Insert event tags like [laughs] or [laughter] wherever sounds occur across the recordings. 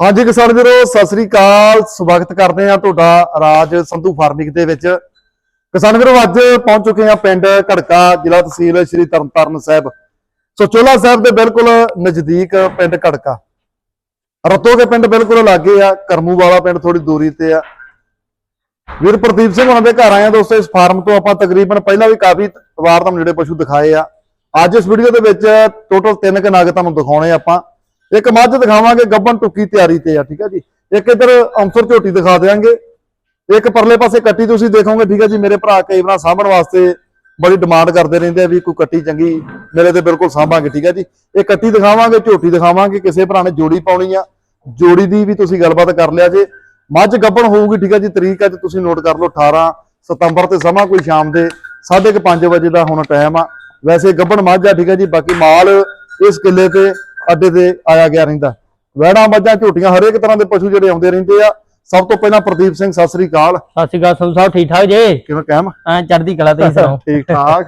ਹਾਂਜੀ ਕਿਸਾਨ ਵੀਰੋ, ਸਤਿ ਸ੍ਰੀ ਅਕਾਲ। ਸਵਾਗਤ ਕਰਦੇ ਆ ਤੁਹਾਡਾ ਰਾਜ ਸੰਧੂ ਫਾਰਮਿੰਗ ਦੇ ਵਿੱਚ। ਕਿਸਾਨ ਵੀਰੋ, ਅੱਜ ਪਹੁੰਚ ਚੁੱਕੇ ਆ ਪਿੰਡ ਘੜਕਾ, ਜ਼ਿਲ੍ਹਾ ਤਹਿਸੀਲ ਸ਼੍ਰੀ ਤਰਨਤਾਰਨ ਸਾਹਿਬ। ਸੋ ਚੋਲਾ ਸਾਹਿਬ ਦੇ ਬਿਲਕੁਲ ਨਜ਼ਦੀਕ ਪਿੰਡ ਘੜਕਾ। ਰਤੋ ਪਿੰਡ ਬਿਲਕੁਲ ਲਾਗੇ ਆ ਕਰਮੂ ਵਾਲਾ ਪਿੰਡ ਥੋੜੀ ਦੂਰੀ ਤੇ ਆ। ਵੀਰ ਪ੍ਰਦੀਪ ਸਿੰਘ ਉਹਨਾਂ ਦੇ ਘਰ ਆਏ ਆ ਦੋਸਤੋ, ਇਸ ਫਾਰਮ ਤੋਂ ਆਪਾਂ ਤਕਰੀਬਨ ਪਹਿਲਾਂ ਵੀ ਕਾਫੀ ਵਾਰ ਤੁਹਾਨੂੰ ਜਿਹੜੇ ਪਸ਼ੂ ਦਿਖਾਏ ਆ। ਅੱਜ ਇਸ ਵੀਡੀਓ ਦੇ ਵਿੱਚ ਟੋਟਲ ਤਿੰਨ ਕ ਨਗ ਤੁਹਾਨੂੰ ਦਿਖਾਉਣੇ ਆਪਾਂ। ਇੱਕ ਮੱਝ ਦਿਖਾਵਾਂਗੇ ਗੱਬਨ ਟੁੱਕੀ ਤਿਆਰੀ ਤੇ ਆ, ਠੀਕ ਹੈ ਜੀ। ਇੱਕ ਇਧਰ ਅੰਸਰ ਝੋਟੀ ਦਿਖਾ ਦੇਵਾਂਗੇ ਇੱਕ ਪਰਲੇ ਪਾਸੇ ਕੱਟੀ ਤੁਸੀਂ ਦੇਖੋਗੇ, ਠੀਕ ਹੈ ਜੀ, ਮੇਰੇ ਭਰਾ ਕਈ ਵਾਰ ਸਾਂਭਣ ਵਾਸਤੇ ਬੜੀ ਡਿਮਾਂਡ ਕਰਦੇ ਰਹਿੰਦੇ ਆ ਵੀ ਕੋਈ ਕੱਟੀ ਚੰਗੀ ਮੇਰੇ ਤੇ ਬਿਲਕੁਲ ਸਾਂਭਾਂਗੇ, ਠੀਕ ਹੈ ਜੀ। ਇਹ ਕੱਟੀ ਦਿਖਾਵਾਂਗੇ, ਝੋਟੀ ਦਿਖਾਵਾਂਗੇ, ਕਿਸੇ ਭਰਾ ਨੇ ਜੋੜੀ ਪਾਉਣੀ ਆ। ਜੋੜੀ ਦੀ ਵੀ ਤੁਸੀਂ ਗੱਲਬਾਤ ਕਰ ਲਿਆ ਜੇ। ਮੱਝ ਗੱਬਣ ਹੋਊਗੀ, ਠੀਕ ਹੈ ਜੀ, ਤਰੀਕ ਅੱਜ ਤੁਸੀਂ ਨੋਟ ਕਰ ਲਓ 18 ਸਤੰਬਰ ਤੇ ਸਮਾਂ ਕੋਈ ਸ਼ਾਮ ਦੇ 5:30 ਵਜੇ ਦਾ ਹੁਣ ਟਾਈਮ ਆ। ਵੈਸੇ ਗੱਬਣ ਮੱਝ ਆ, ਠੀਕ ਹੈ ਜੀ, ਬਾਕੀ ਮਾਲ ਇਸ ਕਿੱਲੇ ਤੇ ਅੱਡੇ ਤੇ ਆਇਆ ਗਿਆ ਰਹਿੰਦਾ। ਵੈੜਾਂ ਮੱਝਾਂ ਝੋਟੀਆਂ ਹਰੇਕ ਤਰ੍ਹਾਂ ਦੇ ਪਸ਼ੂ ਜਿਹੜੇ ਆਉਂਦੇ ਰਹਿੰਦੇ ਆ। ਸਭ ਤੋਂ ਪਹਿਲਾਂ ਪ੍ਰਦੀਪ ਸਿੰਘ ਸਤਿ ਸ੍ਰੀ ਅਕਾਲ। ਸਤਿ ਸ਼੍ਰੀ ਅਕਾਲ ਸੰਧੂ ਸਾਹਿਬ ਠੀਕ ਠਾਕ ਜੇ? ਕਿਵੇਂ ਕਹਿਮ ਐ ਚੜ੍ਹਦੀ ਕਲਾ ਤੇ ਸੁਣਾਓ [laughs] ਠੀਕ ਠਾਕ।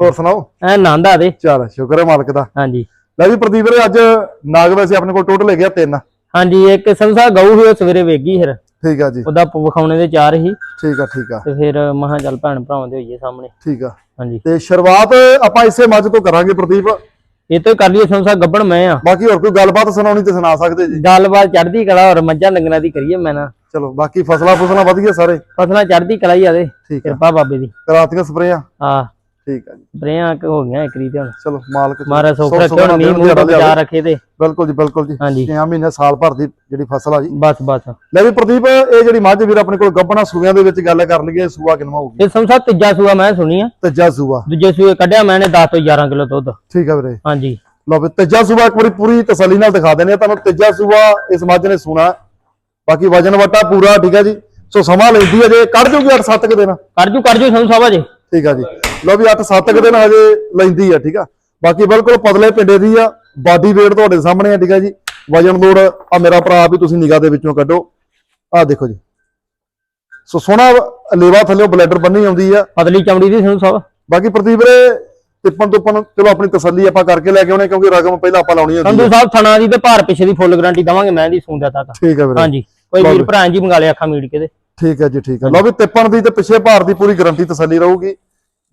ਹੋਰ ਸੁਣਾਓ? ਐ ਆਨੰਦ ਆ ਦੇ ਚਲ ਸ਼ੁਕਰ ਹੈ ਮਾਲਕ ਦਾ। ਹਾਂਜੀ। ਲੈ ਵੀ ਪ੍ਰਦੀਪ ਵੀਰੇ ਅੱਜ ਨਾਗ ਵੈਸੇ ਆਪਣੇ ਕੋਲ ਟੋਟਲ ਹੈਗੇ ਆ ਤਿੰਨ। ਹਾਂਜੀ ਇੱਕ ਸੰਧੂ ਸਾਹਿਬ ਗਊ ਹੋਇਆ ਸਵੇਰੇ ਵੇਗੀ ਫਿਰ। ਠੀਕ ਆ ਜੀ। ਉਹਦਾ ਵਿਖਾਉਣੇ ਦੇ ਚਾਰ ਹੀ ਠੀਕ ਆ ਠੀਕ ਆ। ਤੇ ਫਿਰ ਮਹਾ ਚੱਲ ਭੈਣ ਭਰਾਵਾਂ ਦੇ ਹੋਈਏ ਸਾਹਮਣੇ। ਠੀਕ ਆ। ਹਾਂਜੀ। ਤੇ ਸ਼ੁਰੂਆਤ ਆਪਾਂ ਇਸੇ ਮੱਝ ਤੋਂ ਕਰਾਂਗੇ ਪ੍ਰਦੀਪ। ਇਹ ਤੋਂ ਹੀ ਕਰ ਲਈਏ ਸਾਹਿਬ ਗੱਬਣ ਮੈਂ ਆ। ਬਾਕੀ ਹੋਰ ਕੋਈ ਗੱਲਬਾਤ ਸੁਣਾਉਣੀ ਤੇ ਸੁਣਾ ਸਕਦੇ ਜੀ। ਗੱਲਬਾਤ ਚੜ੍ਹਦੀ ਕਲਾ ਔਰ ਮੱਝਾਂ ਲੰਗਣਾ ਦੀ ਕਰੀਏ ਮੈਂ ਨਾ। ਚਲੋ ਬਾਕੀ ਫਸਲਾਂ ਫਸਲਾਂ ਵਧੀਆ ਸਾਰੇ। ਫਸਲਾਂ ਚੜ੍ਹਦੀ ਕਲਾ ਹੀ ਆ ਦੇ ਠੀਕ ਆ। ਕਿਰਪਾ ਬਾਬੇ ਦੀ। ਕਰਾਤੀਆਂ ਸਪਰੇਆਂ। ਆ ਠੀਕ ਆ ਜੀ। ਬਰੇਆਂ ਹੋ ਗਈਆਂ ਇੱਕ ਰੀ ਤੇ ਹੁਣ। ਚਲੋ ਮਾਲਕ ਮਾਰਾ ਸੁੱਖ ਹੁਣ ਮੀਂਹ ਮੂੰਹ ਬਚਾ ਰੱਖੇ ਤੇ। ਬਿਲਕੁਲ ਜੀ ਬਿਲਕੁਲ ਜੀ। ਹਾਂਜੀ। 6 ਮਹੀਨੇ ਸਾਲ ਭਰ ਦੀ ਜਿਹੜੀ ਫਸਲ ਆ ਜੀ। ਬਸ ਬਸ। ਲੈ ਵੀ ਪ੍ਰਦੀਪ ਇਹ ਜਿਹੜੀ ਮੱਝ ਵੀਰ ਆਪਣੇ ਕੋਲ ਗੱਬਣਾ ਸੂਆਂ ਦੇ ਵਿੱਚ ਗੱਲ ਕਰ ਲਈਏ ਸੂਆ ਕਿੰਨਾ ਹੋਊਗੀ ਇਹ ਸੰਧੂ ਸਾਹਿਬ ਤੀਜਾ ਸੂਆ ਮੈਂ ਸੁਣੀ ਆ। ਤੀਜਾ ਸੂਆ। ਦੂਜੇ ਸੂਏ ਕੱਢਿਆ ਮੈਨੇ 10 ਤੋਂ 11 ਕਿਲੋ ਦੁੱਧ। ਠੀਕ ਆ ਵੀਰੇ। ਹਾਂਜੀ। ਲਓ ਵੀ ਤੀਜਾ ਸੂਆ ਇੱਕ ਵਾਰੀ ਪੂਰੀ ਤਸੱਲੀ ਨਾਲ ਦਿਖਾ ਦਿੰਦੇ ਆ। ਤੁਹਾਨੂੰ ਤੀਜਾ ਸੂਆ ਇਸ ਮੱਝ ਨੇ ਸੁਣਾ। ਬਾਕੀ ਵਜਨ ਵਟਾ ਪੂਰਾ ਠੀਕ ਆ ਜੀ। ਸੋ ਸਮਾਂ ਲੈਂਦੀ ਹੈ ਜੇ। ਕੱਢ ਜੂਗੀ 8-7 ਕੁ ਦਿਨ। ਕਰ ਜੂ ਕਰ ਜੂ ਸੰਧੂ ਸਾਹਿਬ ਅਜੇ ਠੀਕ ਆ ਜੀ। ਲਓ ਵੀ 8-7 ਕੁ ਦਿਨ ਹਜੇ ਲੈਂਦੀ ਆ ਠੀਕ ਆ? ਬਾਕੀ ਬਿਲਕੁਲ ਪਤਲੇ ਪਿੰਡੇ ਦੀ ਆ ਬਾਡੀ weight ਤੁਹਾਡੇ ਸਾਹਮਣੇ ਆ ਠੀਕ ਆ ਜੀ? ਵਜਨ ਲੋਡ ਆ ਮੇਰਾ ਭਰਾ ਵੀ ਤੁਸੀਂ ਨਿਗਾਹ ਦੇ ਵਿੱਚੋਂ ਕੱਢੋ। ਆ ਦੇਖੋ ਜੀ। ਸੋ ਸੋਹਣਾ ਲੇਵਾ ਥੱਲੇ ਬਲੈਡਰ ਬੰਨੀ ਆਉਂਦੀ ਆ। ਪਤਲੀ ਚਮੜੀ ਦੀ ਸੰਧੂ ਸਾਹਿਬ ਬਾਕੀ ਪ੍ਰਦੀਪ ਵੀਰੇ ਟਿੱਪਣ ਟੁੱਪਣ ਚਲੋ ਆਪਣੀ ਤਸੱਲੀ ਆਪਾਂ ਕਰਕੇ ਲੈ ਕੇ ਆਉਣੇ ਕਿਉਂਕਿ ਰਕਮ ਪਹਿਲਾਂ ਆਪਾਂ ਲਾਉਣੀ ਹੁੰਦੀ ਸੰਧੂ ਹੈ ਸਾਹਿਬ ਥਣਾ ਦੀ ਤੇ ਭਾਰ ਪਿੱਛੇ ਦੀ ਫੁੱਲ ਗਾਰੰਟੀ ਦਵਾਂਗੇ ਮੈਂ ਦੀ ਸੂੰਦਾ ਤੱਕ ਠੀਕ ਆ ਵੀਰੇ। ਹਾਂਜੀ ਕੋਈ ਵੀਰ ਭਰਾ ਜੀ ਮੰਗਾ ਲਿਆ ਅੱਖਾਂ ਮੀੜ ਕੇ ਤੇ। ਠੀਕ ਹੈ ਜੀ ਠੀਕ ਹੈ ਲਓ ਵੀ ਤਿੱਪਣ ਦੀ ਤੇ ਪਿੱਛੇ ਭਾਰ ਦੀ ਪੂਰੀ ਗਾਰੰਟੀ ਤਸੱਲੀ ਰਹੂਗੀ।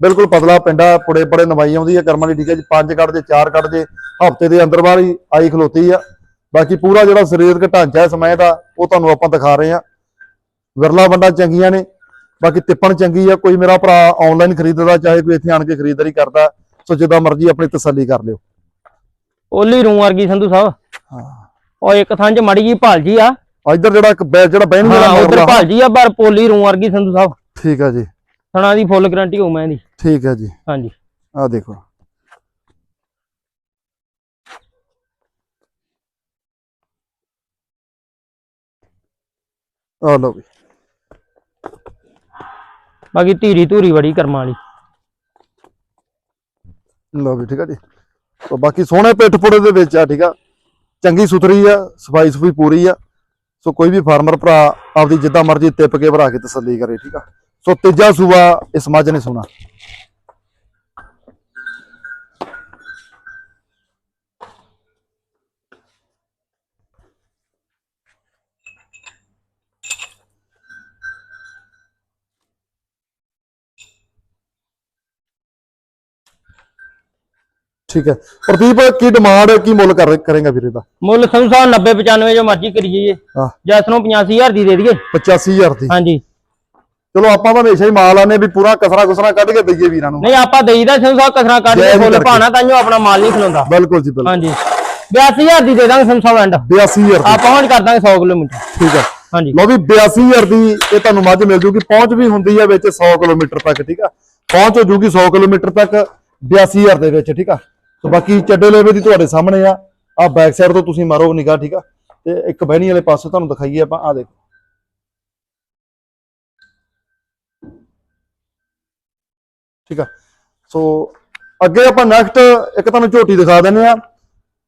ਬਿਲਕੁਲ ਪਤਲਾ ਪਿੰਡਾ ਪੁੜੇ ਪੜੇ ਨਵਾਈ ਆਉਂਦੀ ਹੈ ਕਰਮਾਂ ਦੀ ਠੀਕ ਹੈ ਜੀ ਪੰਜ ਕੱਢ ਜੇ ਚਾਰ ਕੱਢ ਜੇ ਹਫ਼ਤੇ ਦੇ ਅੰਦਰ ਬਾਹਰ ਹੀ ਆਈ ਖਲੋਤੀ ਆ। ਬਾਕੀ ਪੂਰਾ ਜਿਹੜਾ ਸਰੀਰਕ ਢਾਂਚਾ ਹੈ ਸਮੇਂ ਦਾ ਉਹ ਤੁਹਾਨੂੰ ਆਪਾਂ ਦਿਖਾ ਰਹੇ ਆ ਵਿਰਲਾ ਵੰਡਾ ਚੰਗੀਆਂ ਨੇ ਬਾਕੀ ਤਿੱਪਣ ਚੰਗੀ ਆ ਕੋਈ ਮੇਰਾ ਭਰਾ ਆਨਲਾਈਨ ਖਰੀਦਦਾ ਚਾਹੇ ਕੋਈ ਇੱਥੇ ਆਣ ਕੇ ਖਰੀਦਦਾਰੀ ਕਰਦਾ ਸੋ ਜਿੱਦਾਂ ਮਰਜ਼ੀ ਆਪਣੀ ਤਸੱਲੀ ਕਰ ਲਿਓ। ਓਲੀ ਰੂੰ ਵਰਗੀ ਸੰਧੂ ਸਾਹਿਬ। ਹਾਂ। ਉਹ ਇੱਕ ਥਾਂ 'ਚ ਮੜੀ ਜੀ ਭਾਲ ਜੀ ਆ। ਆ ਇੱਧਰ ਜਿਹੜਾ ਇੱਕ ਜਿਹੜਾ ਬਹਿਣ ਵਾਲਾ ਉਧਰ ਭਾਲ ਜੀ ਆ ਪਰ ਪੋਲੀ ਰੂੰ ਵਰਗੀ ਸੰਧੂ ਸਾਹਿਬ। ਠੀਕ ਹੈ ਜੀ। ਥਣਾ ਦੀ ਫੁੱਲ ਗਾਰੰਟੀ ਹੋਊ ਮੈਂ ਦੀ ਠੀਕ ਹੈ ਜੀ। ਹਾਂਜੀ। ਆ ਦੇਖੋ। ਆ ਲਓ ਵੀ। ਬਾਕੀ ਧੀਰੀ ਧੂਰੀ ਬੜੀ ਕਰਮਾਂ ਵਾਲੀ। ਲਓ ਵੀ ਠੀਕ ਆ ਜੀ। ਤਾਂ ਬਾਕੀ ਸੋਹਣੇ ਪਿੱਠ ਪੁੜੇ ਦੇ ਵਿੱਚ ਆ ਠੀਕ ਆ। ਚੰਗੀ ਸੁਥਰੀ ਆ ਸਫ਼ਾਈ ਸੁਫਾਈ ਪੂਰੀ ਆ। ਸੋ ਕੋਈ ਵੀ ਫਾਰਮਰ ਭਰਾ ਆਪਦੀ ਜਿੱਦਾਂ ਮਰਜ਼ੀ ਟਿੱਪ ਕੇ ਭਰਾ ਕੇ ਤਸੱਲੀ ਕਰੇ ਠੀਕ ਆ। ਸੋ ਤੀਜਾ ਸੂਆ ਇਸ ਮੱਝ ਨੇ ਸੁਣਾ ਠੀਕ ਹੈ। ਪ੍ਰਦੀਪ ਕੀ ਡਿਮਾਂਡ ਕੀ ਮੁੱਲ ਕਰ ਕਰੇਗਾ ਵੀਰੇ ਦਾ? ਮੁੱਲ ਸੰਧੂ ਸਾਹਿਬ 90 95 ਜੋ ਮਰਜ਼ੀ ਕਰੀ ਜਾਈਏ। ਹਾਂ। ਜੈਸ ਨੂੰ 85000 ਦੀ ਦੇ ਦਈਏ। 85000 ਦੀ। ਹਾਂਜੀ। ਚਲੋ ਆਪਾਂ ਤਾਂ ਹਮੇਸ਼ਾ ਹੀ ਮਾਲ ਆਨੇ ਵੀ ਪੂਰਾ ਕਸਰਾ ਕੁਸਰਾ ਕੱਢ ਕੇ ਦਈਏ ਵੀਰਾਂ ਨੂੰ। ਨਹੀਂ ਆਪਾਂ ਦੇਈਦਾ ਸੰਧੂ ਸਾਹਿਬ ਕਸਰਾ ਕੱਢ ਕੇ ਫੁੱਲ। ਭਾਣਾ ਤਾਂ ਆਪਣਾ ਮਾਲ ਨਹੀਂ ਖਲੋਂਦਾ। ਬਿਲਕੁਲ ਜੀ ਬਿਲਕੁਲ। ਹਾਂਜੀ। 82000 ਦੀ ਦੇ ਦਾਂਗੇ ਸੰਧੂ ਸਾਹਿਬ ਐਂਡ। 82000 ਦੀ। ਆਪਾਂ ਹੁਣ ਕਰ ਦਾਂਗੇ 100 ਕਿਲੋਮੀਟਰ। ਠੀਕ ਹੈ ਹਾਂਜੀ। ਲਓ ਵੀ 82000 ਦੀ ਇਹ ਤੁਹਾਨੂੰ ਮੱਝ ਮਿਲ ਜੂਗੀ। ਪਹੁੰਚ ਵੀ ਹੁੰਦੀ ਹੈ ਵਿੱਚ 100 ਕਿਲੋਮੀਟਰ ਤੱਕ ਠੀਕ ਆ। ਪਹੁੰਚ ਹੋ ਜੂਗੀ 100 ਕਿਲੋਮੀਟਰ ਤੱਕ 82000 ਦੇ ਵਿੱਚ ਠੀਕ ਆ। ਸੋ ਬਾਕੀ ਚੱਡੇ ਲੇਵੇ ਦੀ ਤੁਹਾਡੇ ਸਾਹਮਣੇ ਆ। ਆ ਬੈਕ ਸਾਈਡ ਤੋਂ ਤੁਸੀਂ ਮਾਰੋ ਨਿਗਾਹ ਠੀਕ ਆ। ਤੇ ਇੱਕ ਬਹਿਣੀ ਵਾਲੇ ਪਾਸੇ ਤੁਹਾਨੂੰ ਦਿਖਾਈਏ ਆਪਾਂ ਆ ਦੇਖੋ। ਠੀਕ ਆ? ਸੋ ਅੱਗੇ ਆਪਾਂ ਨੈਕਸਟ ਇੱਕ ਤੁਹਾਨੂੰ ਝੋਟੀ ਦਿਖਾ ਦਿੰਦੇ ਆ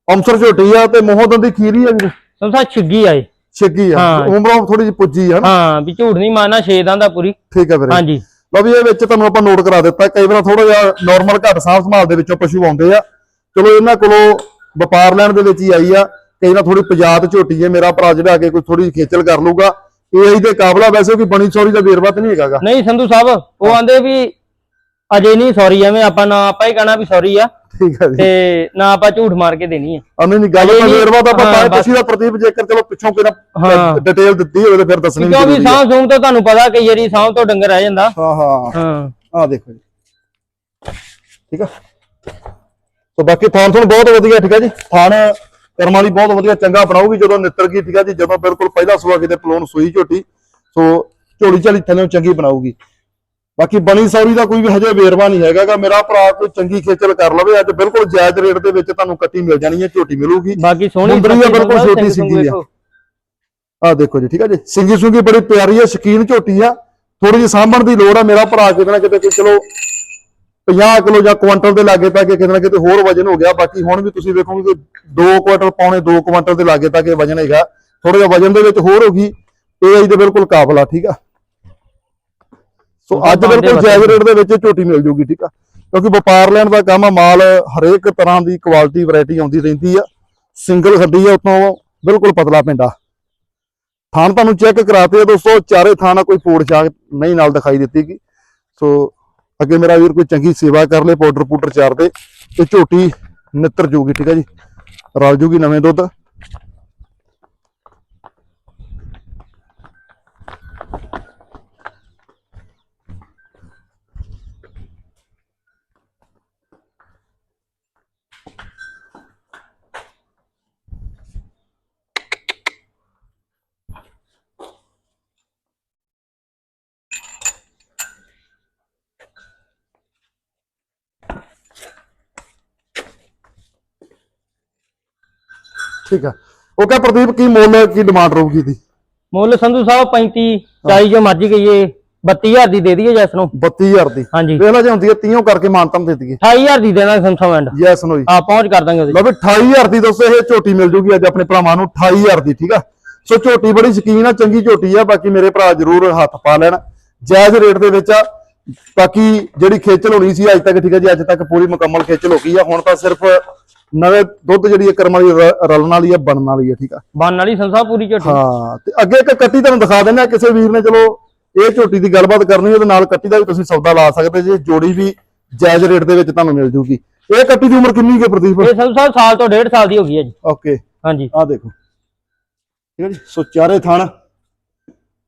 ਅੰਸਰ ਝੋਟੀ ਆ ਤੇ ਮੋਹਦਨ ਦੀ ਖੀਰੀ ਆ ਵੀਰੇ। ਸਾਹਿਬ ਛਿੱਗੀ ਆਏ ਛਿੱਗੀ ਆ। ਹਾਂ। ਉਮਰੋਂ ਥੋੜੀ ਜਿਹੀ ਪੁੱਜੀ ਆ ਨਾ। ਹਾਂ ਵੀ ਝੂਠ ਨਹੀਂ ਮਾਰਨਾ ਛੇਦਾਂ ਦਾ ਪੂਰੀ। ਠੀਕ ਹੈ ਵੀਰੇ। ਹਾਂਜੀ। ਲਓ ਵੀ ਇਹ ਵਿੱਚ ਤੁਹਾਨੂੰ ਆਪਾਂ ਨੋਟ ਕਰਾ ਦਿੱਤਾ ਕਈ ਵਾਰ ਥੋੜਾ ਜਿਹਾ ਨਾਰਮਲ ਘੱਟ ਸਾਂਭ ਸੰਭਾਲ ਦੇ ਵਿੱਚੋਂ ਪਸ਼ੂ ਆਉਂਦੇ ਆ। ਚਲੋ ਇਹਨਾਂ ਕੋਲੋਂ ਵਪਾਰ ਲੈਣ ਦੇ ਵਿੱਚ ਹੀ ਆਈ ਆ। ਕਈ ਨਾ ਥੋੜੀ ਪਜਾਤ ਝੋਟੀ ਹੈ ਮੇਰਾ ਭਰਾ ਜਿਹੜਾ ਅੱਗੇ ਕੋਈ ਥੋੜੀ ਖੇਚਲ ਕਰ ਲੂਗਾ ਇਹ ਦੇ ਕਾਬਲਾ ਵੈਸੇ ਕੋਈ ਬਣੀ ਸੌਰੀ ਦਾ ਵੇਰਵਾ ਤੇ ਨਹੀਂ ਹੈਗਾਗਾ। ਨਹੀਂ ਸੰਧੂ ਸਾਹਿਬ ਉਹ ਆਂਦੇ ਵੀ ਅਜੇ ਨਹੀਂ ਸੌਰੀ ਐਵੇਂ ਆਪਾਂ ਨਾ ਆਪਾਂ ਹੀ ਕਹਣਾ ਵੀ ਸੌਰੀ ਆ। ਠੀਕ ਹੈ ਜੀ। ਤੇ ਨਾ ਆਪਾਂ ਝੂਠ ਮਾਰ ਕੇ ਦੇਣੀ ਆ। ਅਨੇ ਨਹੀਂ ਗੱਲ ਤਾਂ ਨਹੀਂ- ਵੇਰਵਾ ਤਾਂ ਹੈ ਬਸ। ਤੁਸੀਂ ਦਾ ਪ੍ਰਦੀਪ ਜੇਕਰ ਚਲੋ ਪਿੱਛੋਂ ਕੋਈ। ਨਾ ਡਿਟੇਲ ਦਿੱਤੀ ਹੋਵੇ ਤਾਂ ਫਿਰ ਦੱਸਣੀ ਵੀ ਕਿਉਂਕਿ ਸਾਹ ਸੂਮ ਤੋਂ ਤੁਹਾਨੂੰ ਪਤਾ ਕਈ ਵਾਰੀ ਸਾਹ ਤੋਂ ਡੰਗਰ ਰਹਿ ਜਾਂਦਾ। ਹਾਂ ਹਾਂ। ਹਾਂ। ਆ ਦੇਖੋ ਜੀ। ਠੀਕ ਆ। ਤਾਂ ਬਾਕੀ ਥਾਨ ਤੁਹਾਨੂੰ ਬਹੁਤ ਵਧੀਆ ਠੀਕ ਆ ਜੀ। ਥਾਨ ਕਰਮ ਵਾਲੀ ਬਹੁਤ ਵਧੀਆ ਚੰਗਾ ਬਣਾਉਗੀ ਜਦੋਂ ਨਿੱਤਰ ਗਈ ਠੀਕ ਆ ਜੀ। ਜਦੋਂ ਬਿਲਕੁਲ ਪਹਿਲਾ ਸੁਆ ਕਿਤੇ ਪਲੋਨ ਸੂਈ ਝੋਟੀ ਸੋ ਝੋਲੀ ਝਾਲੀ ਥੱਲੇ ਚੰਗੀ ਬਣਾਉਗੀ ਬਾਕੀ ਬਣੀ ਸੌਰੀ ਦਾ ਕੋਈ ਵੀ ਹਜੇ ਵੇਰਵਾ ਨਹੀਂ ਹੈਗਾਗਾ ਮੇਰਾ ਭਰਾ ਕੋਈ ਚੰਗੀ ਖੇਚਲ ਕਰ ਲਵੇ ਅੱਜ ਬਿਲਕੁਲ ਜਾਇਜ਼ ਰੇਟ ਦੇ ਵਿੱਚ ਤੁਹਾਨੂੰ ਕੱਟੀ ਮਿਲ ਜਾਣੀ ਹੈ ਝੋਟੀ ਮਿਲੂਗੀ। ਬਾਕੀ ਸੋਹਣੀ ਮੁੰਦਰੀ ਬਿਲਕੁਲ ਛੋਟੀ ਸਿੰਗੀ ਆ। ਆ ਦੇਖੋ ਜੀ ਠੀਕ ਆ ਜੀ। ਸਿੰਗੀ ਸੁੰਗੀ ਬੜੀ ਪਿਆਰੀ ਆ ਸ਼ਕੀਨ ਝੋਟੀ ਆ। ਥੋੜੀ ਜਿਹੀ ਸਾਂਭਣ ਦੀ ਲੋੜ ਆ ਮੇਰਾ ਭਰਾ ਕਿਤੇ ਨਾ ਕਿਤੇ ਕੋਈ ਚਲੋ 50 ਕਿਲੋ ਜਾਂ ਕੁਆਂਟਲ ਦੇ ਲਾਗੇ ਤੱਕ ਕਿਤੇ ਨਾ ਕਿਤੇ ਹੋਰ ਵਜਨ ਹੋ ਗਿਆ। ਬਾਕੀ ਹੁਣ ਵੀ ਤੁਸੀਂ ਵੇਖੋਗੇ ਕਿ 2 ਕੁਆਂਟਲ ਪੌਣੇ 2 ਕੁਆਂਟਲ ਦੇ ਲਾਗੇ ਤੱਕ ਇਹ ਵਜਨ ਹੈਗਾ। ਥੋੜਾ ਜਿਹਾ ਵਜਨ ਦੇ ਵਿੱਚ ਹੋਰ ਹੋਗੀ ਇਹ ਦੇ ਬਿਲਕੁਲ ਕਾਬਲ ਆ ਠੀਕ ਆ। ਸੋ ਅੱਜ ਬਿਲਕੁਲ ਜਾਇਜ਼ ਰੇਟ ਦੇ ਵਿੱਚ ਝੋਟੀ ਮਿਲ ਜੂਗੀ ਠੀਕ ਆ? ਕਿਉਂਕਿ ਵਪਾਰ ਲੈਣ ਦਾ ਕੰਮ ਆ ਮਾਲ ਹਰੇਕ ਤਰ੍ਹਾਂ ਦੀ ਕੁਆਲਿਟੀ ਵੈਰਾਈਟੀ ਆਉਂਦੀ ਰਹਿੰਦੀ ਆ। ਸਿੰਗਲ ਹੱਡੀ ਆ ਉਤੋਂ ਬਿਲਕੁਲ ਪਤਲਾ ਪਿੰਡਾ ਥਾਨ ਤੁਹਾਨੂੰ ਚੈੱਕ ਕਰਾਤੇ ਆ ਦੋਸਤੋ ਚਾਰੇ ਥਾਣਾ ਕੋਈ ਫੋੜ ਛਾਗ ਨਹੀਂ ਨਾਲ ਦਿਖਾਈ ਦਿੱਤੀ ਗੀ। ਸੋ ਅੱਗੇ ਮੇਰਾ ਵੀਰ ਕੋਈ ਚੰਗੀ ਸੇਵਾ ਕਰ ਲੇ ਪਾਊਡਰ ਪੂਡਰ ਚਾਰ ਦੇ ਤੇ ਝੋਟੀ ਨਿੱਤਰ ਜੂਗੀ ਠੀਕ ਆ ਜੀ। ਰਲ ਜੂਗੀ ਨਵੇਂ ਦੁੱਧ। ਠੀਕ ਆ। ਉਹ ਕਹ ਪ੍ਰਦੀਪ ਕੀ ਮੁੱਲ ਕੀ ਡਿਮਾਂਡ ਰਹੂਗੀ ਦੀ ਮੁੱਲ ਸੰਧੂ ਸਾਹਿਬ 35 40 ਜੋ ਮਰਜ਼ੀ ਗਈਏ 32000 ਦੀ ਦੇ ਦਈਏ ਜੈਸ ਨੂੰ? 32000 ਦੀ। ਹਾਂਜੀ। ਵੇਖ ਲਾ ਜੇ ਹੁੰਦੀ ਹੈ 30 ਕਰਕੇ ਮਾਨਤਮ ਦੇ ਦਈਏ। 28000 ਦੀ ਦੇਣਾ ਸੰਸਾ ਵੈਂਡ ਯੈਸ ਨੋ ਜੀ। ਆ ਪਹੁੰਚ ਕਰ ਦਾਂਗੇ ਉਹਦੇ। ਲਓ ਵੀ 28000 ਦੀ ਦੋਸਤੋ ਇਹ ਝੋਟੀ ਮਿਲ ਜੂਗੀ ਅੱਜ ਆਪਣੇ ਭਰਾਵਾਂ ਨੂੰ 28000 ਦੀ ਠੀਕ ਆ? ਸੋ ਝੋਟੀ ਬੜੀ ਸ਼ਕੀਨ ਆ ਚੰਗੀ ਝੋਟੀ ਆ ਬਾਕੀ ਮੇਰੇ ਭਰਾ ਜਰੂਰ ਹੱਥ ਪਾ ਲੈਣ। ਜਾਇਜ਼ ਰੇਟ ਦੇ ਵਿੱਚ ਆ ਬਾਕੀ ਜਿਹੜੀ ਖੇਚਲ ਹੋਣੀ ਸੀ ਅੱਜ ਤੱਕ ਠੀਕ ਆ ਜੀ ਅੱਜ ਤੱਕ ਪੂਰੀ ਮੁਕੰਮਲ ਖੇਚਲ ਹੋ ਗਈ ਆ। ਹੁਣ ਤਾਂ ਸਿਰਫ ਨਵੇਂ ਦੁੱਧ ਜਿਹੜੀ ਹੈ ਕਰਮ ਵਾਲੀ ਰ- ਰਲਣ ਵਾਲੀ ਆ ਬਣਨ ਵਾਲੀ ਆ ਠੀਕ ਆ? ਬੰਨ ਵਾਲੀ ਸੰਸਾ ਪੂਰੀ ਝੋਟੀ ਹਾਂ ਤੇ ਅੱਗੇ ਇੱਕ ਕੱਟੀ ਤੁਹਾਨੂੰ ਦਿਖਾ ਦਿੰਦੇ ਆ ਕਿਸੇ ਵੀਰ ਨੇ ਚਲੋ ਇਹ ਝੋਟੀ ਦੀ ਗੱਲਬਾਤ ਕਰਨੀ ਉਹਦੇ ਨਾਲ ਕੱਟੀ ਦਾ ਵੀ ਤੁਸੀਂ ਸੌਦਾ ਲਾ ਸਕਦੇ ਜੇ ਜੋੜੀ ਵੀ ਜਾਇਜ਼ ਰੇਟ ਦੇ ਵਿੱਚ ਤੁਹਾਨੂੰ ਮਿਲ ਜੂਗੀ। ਇਹ ਕੱਟੀ ਦੀ ਉਮਰ ਕਿੰਨੀ ਹੈ ਪ੍ਰਦੀਪ? ਇਹ ਸਾਹਿਬ ਸਾਲ ਤੋਂ ਡੇਢ ਸਾਲ ਦੀ ਹੋ ਗਈ ਹੈ ਜੀ। ਓਕੇ। ਹਾਂਜੀ। ਆ ਦੇਖੋ। ਠੀਕ ਹੈ ਜੀ ਸੋ ਚਾਰੇ ਥਣ।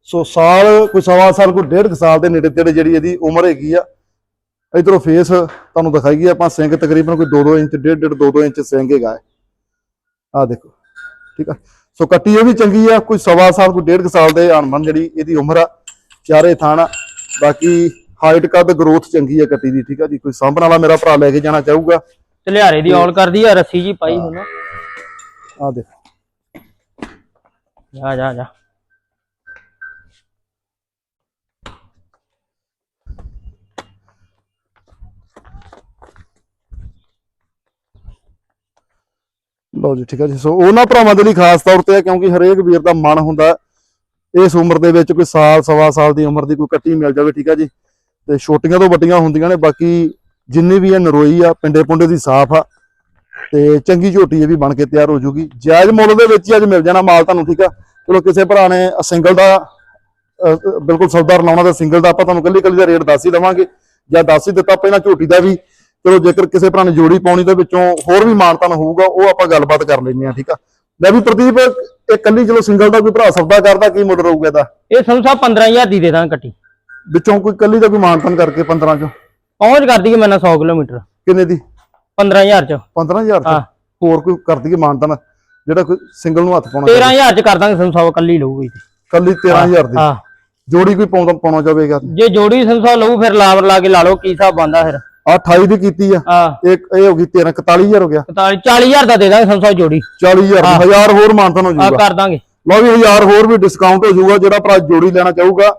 ਸੋ ਸਾਲ ਕੋਈ ਸਵਾ ਸਾਲ ਕੋਈ ਡੇਢ ਕੁ ਸਾਲ ਦੇ ਨੇੜੇ ਤੇੜੇ ਜਿਹੜੀ ਇਹਦੀ ਉਮਰ ਹੈਗੀ ਆ ਇਧਰੋਂ ਫੇਸ ਤੁਹਾਨੂੰ ਦਿਖਾਈਏ ਆਪਾਂ ਸਿੰਗ ਤਕਰੀਬਨ ਕੋਈ 2-2 ਇੰਚ ਡੇਢ ਡੇਢ 2-2 ਇੰਚ ਸਿੰਗ ਹੈਗਾ ਆ ਦੇਖੋ ਠੀਕ ਆ? ਸੋ ਕੱਟੀ ਇਹ ਵੀ ਚੰਗੀ ਆ ਕੋਈ ਸਵਾ ਸਾਲ ਕੋਈ ਡੇਢ ਕੁ ਸਾਲ ਦੇ ਅਣਮਨ ਜਿਹੜੀ ਇਹਦੀ ਉਮਰ ਆ ਚਾਰੇ ਥਣ ਬਾਕੀ ਹਾਈਟ ਕੱਦ ਗਰੋਥ ਚੰਗੀ ਆ ਕੱਟੀ ਦੀ ਠੀਕ ਆ ਜੀ? ਕੋਈ ਸਾਂਭਣ ਵਾਲਾ ਮੇਰਾ ਭਰਾ ਲੈ ਕੇ ਜਾਣਾ ਚਾਹੂਗਾ। ਝਲਿਆਰੇ ਦੀ ਔਲ ਕਰਦੀ ਆ ਰੱਸੀ ਜੀ ਪਾਈ ਹੁਣ। ਆ ਦੇਖੋ। ਜਾ ਜਾ ਜਾ। ਲਓ ਜੀ, ਠੀਕ ਹੈ ਜੀ। ਸੋ ਉਹਨਾਂ ਭਰਾਵਾਂ ਦੇ ਲਈ ਖਾਸ ਤੌਰ ਤੇ ਹੈ ਕਿਉਂਕਿ ਹਰੇਕ ਵੀਰ ਦਾ ਮਨ ਹੁੰਦਾ ਇਸ ਉਮਰ ਦੇ ਵਿੱਚ ਕੋਈ ਸਾਲ, ਸਵਾ ਸਾਲ ਦੀ ਉਮਰ ਦੀ ਕੋਈ ਕੱਟੀ ਮਿਲ ਜਾਵੇ, ਠੀਕ ਹੈ ਜੀ। ਤੇ ਛੋਟੀਆਂ ਤੋਂ ਵੱਡੀਆਂ ਹੁੰਦੀਆਂ ਨੇ, ਬਾਕੀ ਜਿੰਨੀ ਵੀ ਇਹ ਨਰੋਈ ਆ, ਪਿੰਡੇ ਪੁੰਡੇ ਦੀ ਸਾਫ਼ ਆ, ਤੇ ਚੰਗੀ ਝੋਟੀ ਇਹ ਵੀ ਬਣ ਕੇ ਤਿਆਰ ਹੋ ਜੂਗੀ। ਜਾਇਜ਼ ਮੁੱਲ ਦੇ ਵਿੱਚ ਹੀ ਅੱਜ ਮਿਲ ਜਾਣਾ ਮਾਲ ਤੁਹਾਨੂੰ, ਠੀਕ ਆ। ਚਲੋ, ਕਿਸੇ ਭਰਾ ਨੇ ਸਿੰਗਲ ਦਾ ਬਿਲਕੁਲ ਸੌਦਾ ਲਾਉਣਾ ਤਾਂ ਸਿੰਗਲ ਦਾ ਆਪਾਂ ਤੁਹਾਨੂੰ ਕੱਲੀ ਕੱਲੀ ਦਾ ਰੇਟ ਦੱਸ ਹੀ ਦਵਾਂਗੇ, ਜਾਂ ਦੱਸ ਹੀ ਦਿੱਤਾ, ਪਹਿਲਾਂ ਝੋਟੀ ਦਾ ਵੀ। ਚਲੋ ਜੇਕਰ ਕਿਸੇ ਭਰਾ ਨੇ ਜੋੜੀ ਪਾਉਣੀ ਦੇ ਵਿੱਚੋਂ ਹੋਰ ਵੀ ਮਾਨਤਾਨ ਹੋਊਗਾ ਉਹ ਆਪਾਂ ਗੱਲਬਾਤ ਕਰ ਲੈਂਦੇ ਆ ਠੀਕ ਆ? ਲੈ ਵੀ ਪ੍ਰਦੀਪ ਇਹ ਕੱਲੀ ਚਲੋ ਸਿੰਗਲ ਦਾ ਕੋਈ ਭਰਾ ਸੌਦਾ ਕਰਦਾ ਕੀ ਮੁੱਲ ਰਹੂਗਾ ਇਹਦਾ? ਇਹ ਸੰਧੂ ਸਾਹਿਬ 15000 ਦੀ ਦੇ ਦਾਂ ਕੱਟੀ। ਵਿੱਚੋਂ ਕੋਈ ਕੱਲੀ ਦਾ ਕੋਈ ਮਾਨਤਾਨ ਕਰਕੇ 15 ਚੋਂ? ਪਹੁੰਚ ਕਰ ਦਈਏ ਮੈਨਾਂ 100 ਕਿਲੋਮੀਟਰ। ਕਿੰਨੇ ਦੀ? 15000 ਚ। 15000 ਚ। ਹੋਰ ਕੋਈ ਕਰ ਦਈਏ ਮਾਨਤਾਨ ਜਿਹੜਾ ਕੋਈ ਸਿੰਗਲ ਨੂੰ ਹੱਥ ਪਾਉਣਾ 13000 ਚ ਕਰ ਦਾਂਗੇ ਸੰਧੂ ਸਾਹਿਬ ਕੱਲੀ ਲਊਗੀ ਤੇ। ਕੱਲੀ 13000 ਦੀ? ਹਾਂ। ਜੋੜੀ ਕੋਈ ਪਾਉਂਦਾ ਪਾਉਣਾ ਜਾਵੇਗਾ? ਜੇ ਜੋੜੀ ਸਾਹਿਬ ਲਊ ਫਿਰ ਲਾਵਰ ਲਾ ਕੇ ਲਾ ਲਓ ਕੀ ਹਿਸਾਬ ਬੰਦਾ ਫਿਰ? ਆ 28 ਦੀ ਕੀਤੀ ਆ। ਆ ਇੱਕ ਇਹ ਹੋ ਗਈ 13 41000 ਹੋ ਗਿਆ। 40000 ਦਾ ਦੇ ਦਾਂਗੇ ਸੰਧੂ ਸਾਹਿਬ ਜੋੜੀ। 40000 ਹਾਂ। ਹਜ਼ਾਰ ਹੋਰ ਮਾਨਤਾਨ ਹੋ ਆ ਜਾਊਗਾ। ਕਰ ਦਾਂਗੇ। ਲਓ ਵੀ 1000 ਹੋਰ ਵੀ ਡਿਸਕਾਊਂਟ ਹੋ ਜਾਊਗਾ ਜਿਹੜਾ ਭਰਾ ਜੋੜੀ ਲੈਣਾ ਚਾਹੂਗਾ।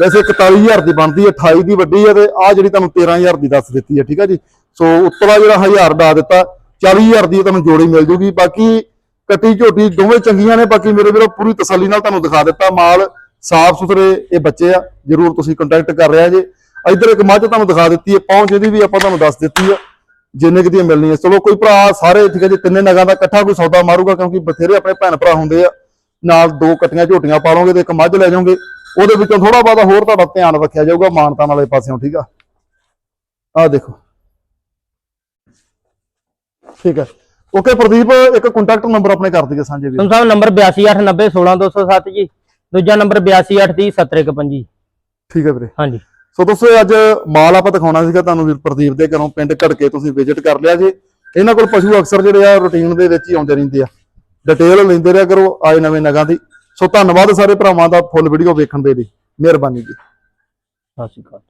ਵੈਸੇ 41000 ਦੀ ਬਣਦੀ ਹੈ 28 ਦੀ ਵੱਡੀ ਹੈ ਤੇ ਆ ਜਿਹੜੀ ਤੁਹਾਨੂੰ 13000 ਦੀ ਦੱਸ ਦਿੱਤੀ ਹੈ ਠੀਕ ਹੈ ਜੀ? ਸੋ ਉੱਤਲਾ ਜਿਹੜਾ 1000 ਦਾ ਦਿੱਤਾ 40000 ਦੀ ਤੁਹਾਨੂੰ ਜੋੜੀ ਮਿਲ ਜੂਗੀ। ਬਾਕੀ ਕੱਟੀ ਝੋਟੀ ਦੋਵੇਂ ਚੰਗੀਆਂ ਨੇ ਬਾਕੀ ਮੇਰੇ ਵੀਰੋ ਪੂਰੀ ਤਸੱਲੀ ਨਾਲ ਤੁਹਾਨੂੰ ਦਿਖਾ ਦਿੱਤਾ। ਮਾਲ ਸਾਫ਼ ਸੁਥਰੇ ਇਹ ਬੱਚੇ ਆ ਜਰੂਰ ਤੁਸੀਂ ਕੰਟੈਕਟ ਕਰ ਰਿਹਾ ਜੇ। ਇੱਧਰ ਇੱਕ ਮੱਝ ਤੁਹਾਨੂੰ ਦਿਖਾ ਦਿੱਤੀ ਹੈ ਪਹੁੰਚ ਇਹਦੀ ਵੀ ਆਪਾਂ ਤੁਹਾਨੂੰ ਦੱਸ ਦਿੱਤੀ ਹੈ ਜਿੰਨੇ ਕਿ ਦੀਆਂ ਮਿਲਣੀਆਂ। ਚਲੋ ਕੋਈ ਭਰਾ ਸਾਰੇ ਠੀਕ ਹੈ ਜੀ ਤਿੰਨੇ ਨਗਾਂ ਦਾ ਇਕੱਠਾ ਕੋਈ ਸੌਦਾ ਮਾਰੂਗਾ ਕਿਉਂਕਿ ਬਥੇਰੇ ਆਪਣੇ ਭੈਣ ਭਰਾ ਹੁੰਦੇ ਆ। ਨਾਲ ਦੋ ਕੱਟੀਆਂ ਝੋਟੀਆਂ ਪਾ ਲਓਗੇ ਤੇ ਇੱਕ ਮੱਝ ਲੈ ਜਾਓਗੇ। ਉਹਦੇ ਵਿੱਚੋਂ ਥੋੜਾ ਬਹੁਤਾ ਹੋਰ ਤੁਹਾਡਾ ਧਿਆਨ ਰੱਖਿਆ ਜਾਊਗਾ ਮਾਨਤਾਨ ਵਾਲੇ ਪਾਸਿਓਂ ਠੀਕ ਆ? ਆਹ ਦੇਖੋ। ਠੀਕ ਹੈ। ਓਕੇ ਪ੍ਰਦੀਪ ਇੱਕ ਕੰਟੈਕਟ ਨੰਬਰ ਆਪਣੇ ਕਰ ਦਈਏ ਸਾਂਝੇ ਵੀ ਤੁਮ ਸਾਹਿਬ ਨੰਬਰ 8289016207 ਜੀ ਦੂਜਾ ਨੰਬਰ 82830751 ਠੀਕ ਹੈ ਵੀਰੇ। ਹਾਂਜੀ। ਸੋ ਦੋਸਤੋ ਅੱਜ ਮਾਲ ਆਪਾਂ ਦਿਖਾਉਣਾ ਸੀਗਾ ਤੁਹਾਨੂੰ ਵੀਰ ਪ੍ਰਦੀਪ ਦੇ ਘਰੋਂ ਪਿੰਡ ਘੜਕੇ ਤੁਸੀਂ ਵਿਜ਼ਿਟ ਕਰ ਲਿਆ ਜੀ। ਇਹਨਾਂ ਕੋਲ ਪਸ਼ੂ ਅਕਸਰ ਜਿਹੜੇ ਆ ਰੁਟੀਨ ਦੇ ਵਿੱਚ ਹੀ ਆਉਂਦੇ ਰਹਿੰਦੇ ਆ। ਡਿਟੇਲ ਲੈਂਦੇ ਰਿਹਾ ਕਰੋ ਆਏ ਨਵੇਂ ਨਗਾਂ ਦੀ। ਸੋ ਧੰਨਵਾਦ ਸਾਰੇ ਭਰਾਵਾਂ ਦਾ ਫੁੱਲ ਵੀਡੀਓ ਵੇਖਣ ਦੇ ਲਈ। ਮਿਹਰਬਾਨੀ ਜੀ। ਸਤਿ ਸ਼੍ਰੀ ਅਕਾਲ।